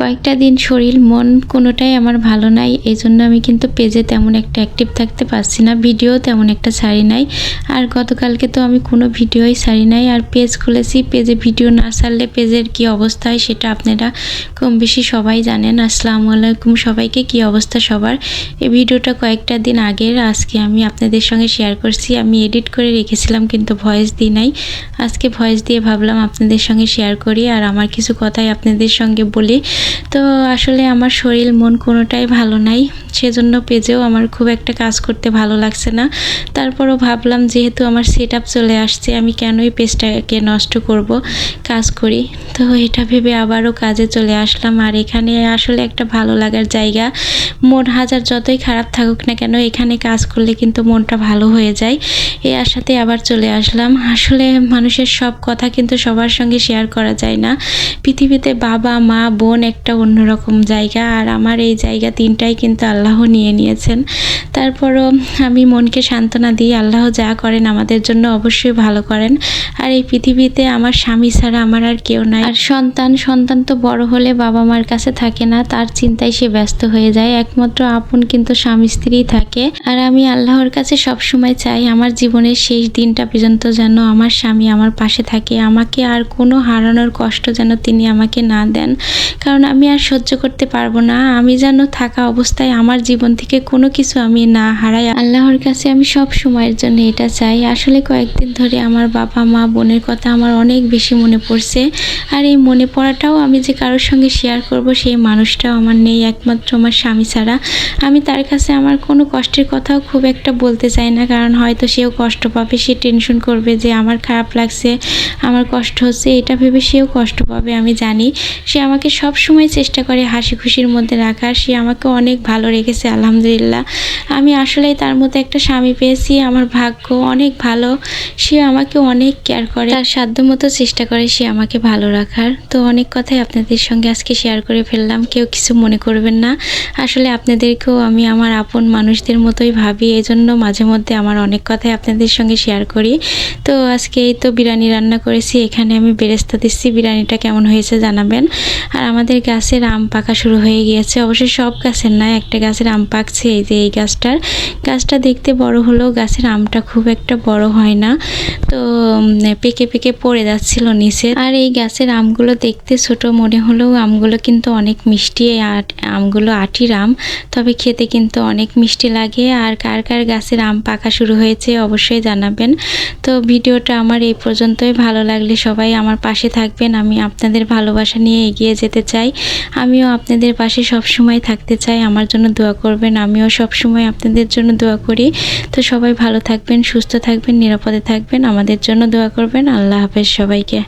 কয়েকটা দিন শরীর, মন কোনোটাই আমার ভালো নাই। এই জন্য আমি কিন্তু পেজে তেমন একটা অ্যাক্টিভ থাকতে পারছি না ভিডিও তেমন একটা ছাড়ি নাই। আর গতকালকে তো আমি কোনো ভিডিওই ছাড়ি নাই। আর পেজ খুলেছি পেজে ভিডিও না ছাড়লে পেজের কি অবস্থা হয় সেটা আপনারা কম বেশি সবাই জানেন। আসসালামু আলাইকুম সবাইকে, কি অবস্থা সবার? এই ভিডিওটা কয়েকটা দিন আগের, আজকে আমি আপনাদের সঙ্গে শেয়ার করছি। আমি এডিট করে রেখেছিলাম কিন্তু ভয়েস দিই নাই। আজকে ভয়েস দিয়ে ভাবলাম আপনাদের সঙ্গে শেয়ার করি। আর আমার কিছু কথাই আপনাদের সঙ্গে বলি। তো আসলে আমার শরীর, মন কোনোটাই ভালো নাই। সেজন্য পেজেও আমার খুব একটা কাজ করতে ভালো লাগছে না। তারপরও ভাবলাম যেহেতু আমার সেট চলে আসছে, আমি কেনই পেজটাকে নষ্ট করব, কাজ করি। তো এটা ভেবে আবারও কাজে চলে আসলাম। আর এখানে আসলে একটা ভালো লাগার জায়গা। মন হাজার যতই খারাপ থাকুক না কেন, এখানে কাজ করলে কিন্তু মনটা ভালো হয়ে যায়। এই আশাতে আবার চলে আসলাম। আসলে মানুষের সব কথা কিন্তু সবার সঙ্গে শেয়ার করা যায় না। পৃথিবীতে বাবা, মা, বোন একটা অন্যরকম জায়গা। আর আমার এই জায়গা তিনটাই কিন্তু আল্লাহ নিয়ে নিয়েছেন। তারপরও আমি মনকে সান্ত্বনা দিই, আল্লাহ যা করেন আমাদের জন্য অবশ্যই ভালো করেন। আর এই পৃথিবীতে আমার স্বামী ছাড়া আমার আর কেউ নাই। আর সন্তান সন্তান তো বড় হলে বাবা মার কাছে থাকে না, তার চিন্তায় সে ব্যস্ত হয়ে যায়। একমাত্র আপন কিন্তু স্বামী স্ত্রী থাকে। আর আমি আল্লাহর কাছে সব সময় চাই আমার জীবনের শেষ দিনটা পর্যন্ত যেন আমার স্বামী আমার পাশে থাকে। আমাকে আর কোনো হারানোর কষ্ট যেন তিনি আমাকে না দেন। কারণ আমি আর সহ্য করতে পারব না। আমি যেন থাকা অবস্থায় আমার জীবন থেকে কোনো কিছু আমি না হারাই। আল্লাহর কাছে আমি সব সময়ের জন্য এটা চাই। আসলে কয়েকদিন ধরে আমার বাবা, মা, বোনের কথা আমার অনেক বেশি মনে পড়ছে। আর এই মনে পড়াটাও আমি যে কারোর সঙ্গে শেয়ার করব, সেই মানুষটাও আমার নেই একমাত্র আমার স্বামী ছাড়া। আমি তার কাছে আমার কোনো কষ্টের কথাও খুব একটা বলতে চাই না, কারণ হয়তো সেও কষ্ট পাবে, সে টেনশন করবে যে আমার খারাপ লাগছে। আমার কষ্ট হচ্ছে, এটা ভেবে সেও কষ্ট পাবে, আমি জানি। সে আমাকে সব সময় চেষ্টা করে হাসি খুশির মধ্যে রাখার, সে আমাকে অনেক ভালো রেখেছে, আলহামদুলিল্লাহ। আমি আসলেই তার মধ্যে একটা স্বামী পেয়েছি, আমার ভাগ্য অনেক ভালো সে আমাকে অনেক কেয়ার করে। তার সাধ্য মতো চেষ্টা করে সে আমাকে ভালো রাখার। তো অনেক কথাই আপনাদের সঙ্গে আজকে শেয়ার করে ফেললাম, কেউ কিছু মনে করবেন না। আসলে আপনাদেরকেও আমি আমার আপন মানুষদের মতোই ভাবি এই জন্য মাঝে মধ্যে আমার অনেক কথাই আপনাদের সঙ্গে শেয়ার করি। তো আজকে এই তো বিরিয়ানি রান্না করেছি, এখানে আমি বেরেস্তা দিচ্ছি। বিরিয়ানিটা কেমন হয়েছে জানাবেন। আর আমাদের গাছের আম পাকা শুরু হয়ে গিয়েছে। অবশ্যই সব গাছের না, একটা গাছের আম পাকছে এই যে এই গাছটার। গাছটা দেখতে বড় হলেও গাছের আমটা খুব একটা বড় হয় না। তো পেকে পেকে পড়ে যাচ্ছিল নিচে। আর এই গাছের আমগুলো দেখতে ছোট মনে হলেও আমগুলো কিন্তু অনেক মিষ্টি আমগুলো আটির আম তবে খেতে কিন্তু অনেক মিষ্টি লাগে। আর কার কার গাছের আম পাকা শুরু হয়েছে অবশ্যই জানাবেন। তো ভিডিওটা আমার এই পর্যন্তই। ভালো লাগলে সবাই আমার পাশে থাকবেন। আমি আপনাদের ভালোবাসা নিয়ে এগিয়ে যেতে চাই। আমিও আপনাদের পাশে সব সময় থাকতে চাই। আমার জন্য দোয়া করবেন। আমিও সব সময় আপনাদের জন্য দোয়া করি। তো সবাই ভালো থাকবেন, সুস্থ থাকবেন, নিরাপদে থাকবেন। আমাদের জন্য দোয়া করবেন। আল্লাহ হাফেজ সবাইকে।